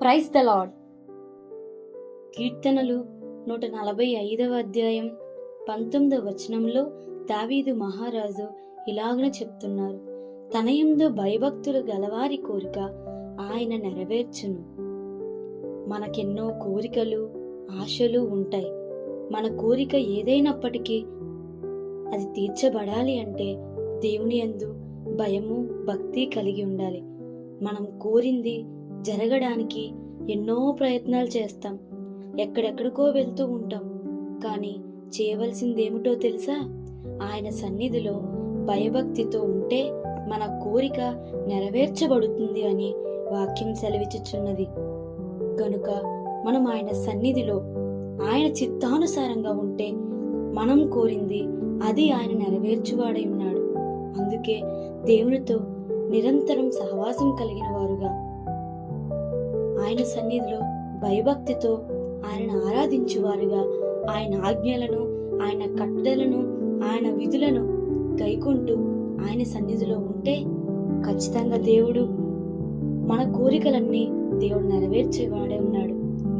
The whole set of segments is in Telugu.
ప్రైజ్ ద లాడ్ కీర్తనలు నూట నలభై ఐదవ అధ్యాయం పంతొమ్మిదవ వచనంలో దావీదు మహారాజు ఇలాగన చెప్తున్నారు. తనయందు భయభక్తులు గలవారి కోరిక ఆయన నెరవేర్చును. మనకెన్నో కోరికలు ఆశలు ఉంటాయి. మన కోరిక ఏదైనప్పటికీ అది తీర్చబడాలి అంటే దేవుని యందు భయము భక్తి కలిగి ఉండాలి. మనం కోరింది జరగడానికి ఎన్నో ప్రయత్నాలు చేస్తాం. ఎక్కడెక్కడికో వెళ్తూ ఉంటాం. కానీ చేయవలసిందేమిటో తెలుసా? ఆయన సన్నిధిలో భయభక్తితో ఉంటే మన కోరిక నెరవేర్చబడుతుంది అని వాక్యం సెలవిచ్చుచున్నది. కనుక మనం ఆయన సన్నిధిలో ఆయన చిత్తానుసారంగా ఉంటే మనం కోరింది అది ఆయన నెరవేర్చువాడై ఉన్నాడు. అందుకే దేవునితో నిరంతరం సహవాసం కలిగిన వారుగా ఆయన సన్నిధిలో భయభక్తితో ఆయన ఆరాధించువారుగా. ఆయన ఆజ్ఞలను ఆయన కట్టడలను ఆయన విధులను గైకుంటూ ఆయన సన్నిధిలో ఉంటే ఖచ్చితంగా దేవుడు మన కోరికలన్నీ దేవుడు నెరవేర్చేవాడే ఉన్నాడు.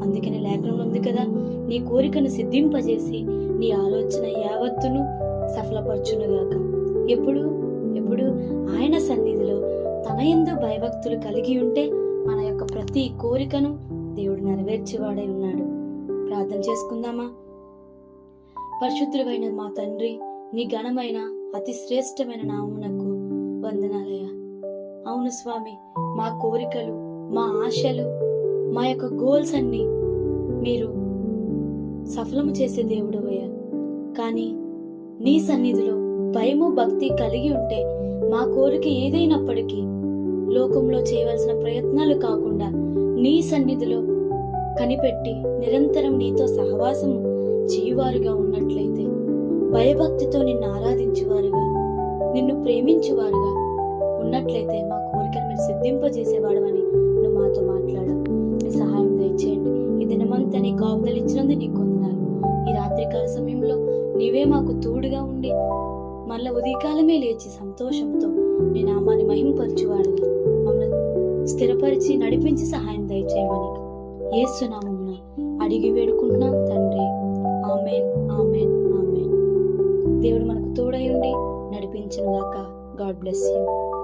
అందుకని లేఖనంలో ఉంది కదా నీ కోరికను సిద్ధింపజేసి నీ ఆలోచన యావత్తును సఫలపరచునుగాక. ఎప్పుడు? ఎప్పుడు? ఆయన సన్నిధిలో తన ఎందు భయభక్తులు కలిగి ఉంటే మన యొక్క ప్రతి కోరికను దేవుడు నెరవేర్చేవాడై ఉన్నాడు. ప్రార్థన చేసుకుందామా? పరిశుద్ధుడైన మా తండ్రి నీ ఘనమైన అతి శ్రేష్టమైన నామునకు వందనాలయ అవును స్వామి మా కోరికలు మా ఆశలు మా యొక్క గోల్స్ అన్ని మీరు సఫలము చేసే దేవుడు అయ్యా కానీ నీ సన్నిధిలో భయము భక్తి కలిగి ఉంటే మా కోరిక ఏదైనప్పటికీ లోకంలో చేయవలసిన ప్రయత్నాలు కాకుండా నీ సన్నిధిలో కనిపెట్టి నిరంతరం నీతో సహవాసము చేయువారుగా ఉన్నట్లయితే భయభక్తితో నిన్ను ఆరాధించువారుగా నిన్ను ప్రేమించువారుగా ఉన్నట్లయితే మా కోరికను మీరు సిద్ధింపజేసేవాడవని నువ్వు మాతో మాట్లాడు మీ సహాయం దయచేయండి. ఈ దినమంతా నీ కాపుదలు ఇచ్చినందుకు నీకు వందనాలు. ఈ రాత్రికాల సమయంలో నీవే మాకు తోడుగా ఉండి మళ్ళా ఉదయకాలమే లేచి సంతోషంతో నీ నామాన్ని మహింపరచువాడు స్థిరపరిచి నడిపించి సహాయం దయచేయమని ఏసునామమున అడిగి వేడుకుంటున్నాం తండ్రి. Amen amen amen. దేవుడు మనకు తోడై ఉండి నడిపించును గాక గాడ్ బ్లెస్ యూ.